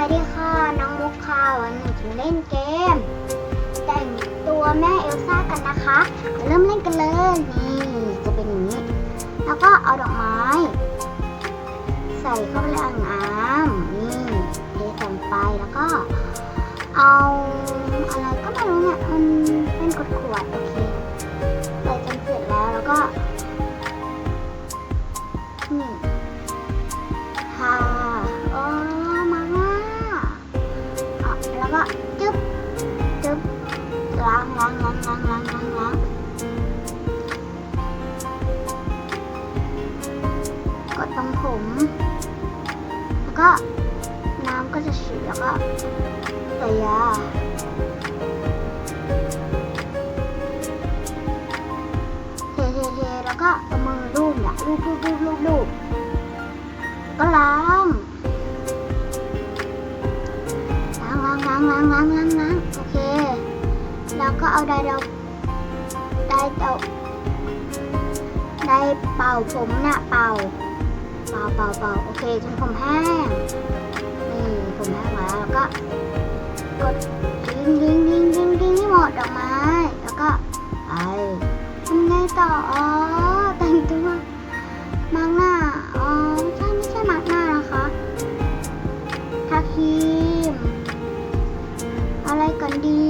วัสดีค่ะ น้องมุกค่ะ วันนี้จะเล่นเกม แต่งตัวแม่เอลซ่ากันนะคะมาเริ่มเล่นกันเลยนี่จะเป็นอย่างนี้ แล้วก็เอาดอกไม้ ใส่เข้าไปในอ่างน้ำนี่เทใส่ไปแล้วก็ เอาอะไรก็ไม่รู้เนี่ยมันเป็นขวดๆโอเค ฉีดแล้วก็ใส่ยาเทเทเทแล้วก็เอามือลูบเนี่ยลูบลูบลูบลูบลูบก็ล้างล้างล้างล้างล้างล้างล้างล้างโอเค แล้วก็เอาไดร์เราไดร์เตาไดร์เป่าผมนี่ยเป่าเป่าเป่าเป่าโอเคจนผมแห้ง ดี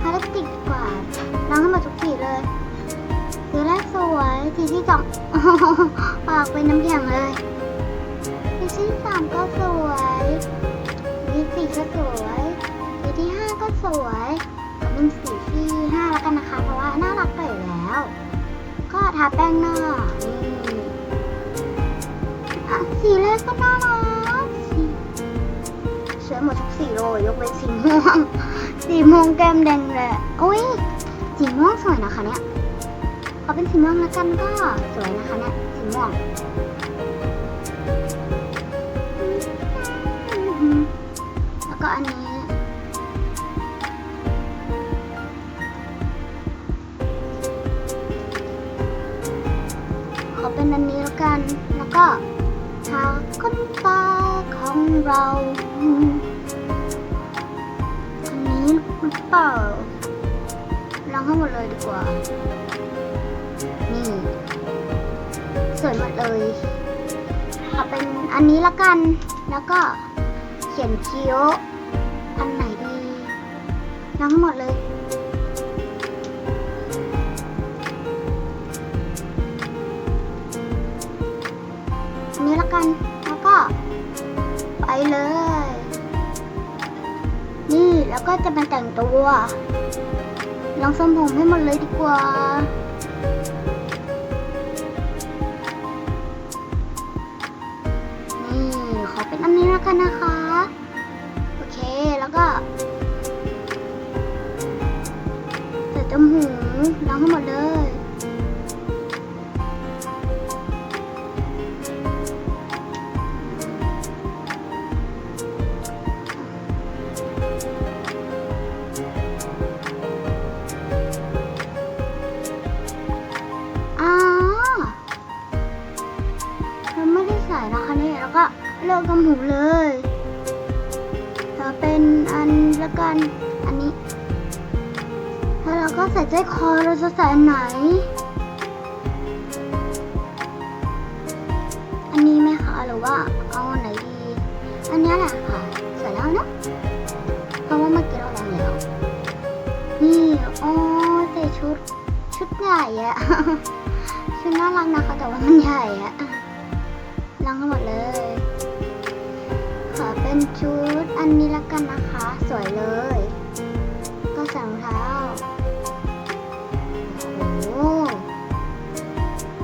ทาลิสติกดีกว่าล้างให้หมดทุกสีเลยสีแรกสวยสีที่สองปากเป็นน้ำแข็งเลยสีที่สามก็สวยสีที่สี่ก็สวยสีที่ห้าก็สวยเอาเป็นสีที่ห้าแล้วกันนะคะ เพราะว่าน่ารักไปอยู่แล้ว ก็ทาแป้งหน้านี่สีแรกก็น่ารัก สวยหมดทุกสีเลยยกเว้นสีม่วง สีม่วงแก้มแดงเลยอุ้ยสีม่วงสวยนะคะเนี่ยเอาเป็นสีม่วงแล้วกันก็สวยนะคะเนี่ยสีม่วงแล้วก็อันนี้ขอเป็นอันนี้แล้วกัน แล้วก็ทาขนตา ของเราอันนี้หรือเปล่าลองให้หมดเลยดีกว่า นี่ สวยหมดเลยเอาเป็นอันนี้ละกัน แล้วก็เขียนคิ้ว อันไหนดีทั้งหมดเลย แล้วก็จะมาแต่งตัว ลองทรงผมให้หมดเลยดีกว่า นี่ขอเป็นอันนี้แล้วกันนะคะ เลือกกำหูเลยเราเป็นอันละกัน อันนี้ แล้วเราก็ใส่ใจคอเราจะใส่อันไหน อันนี้ไหมคะ หรือว่าเอาอันไหนดี อันนี้แหละค่ะใส่แล้วนะเพราะว่าเมื่อกี้เราลองแล้ว นี่อ๋อใส่ชุด ชุดใหญ่อะชุดน่ารักนะคะ แต่ว่ามันใหญ่อะล้างให้หมดเลย ขอเป็นชุดอันนี้ละกันนะคะ สวยเลย ก็ใส่งเท้าโอ้โห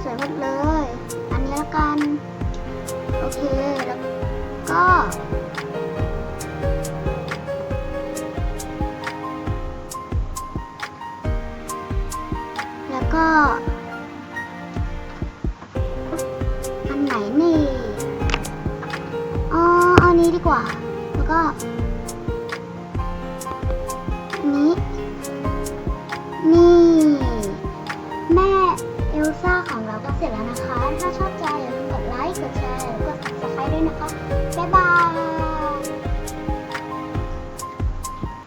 สวยหมดเลย อันนี้ละกัน โอเค แล้วก็แล้วก็ นี้ดีกว่า แล้วก็อันนี้ นี่ แม่เอลซ่าของเราก็เสร็จแล้วนะคะ ถ้าชอบใจอย่าลืมกดไลค์ กดแชร์ กด subscribe ด้วยนะคะ บ๊ายบาย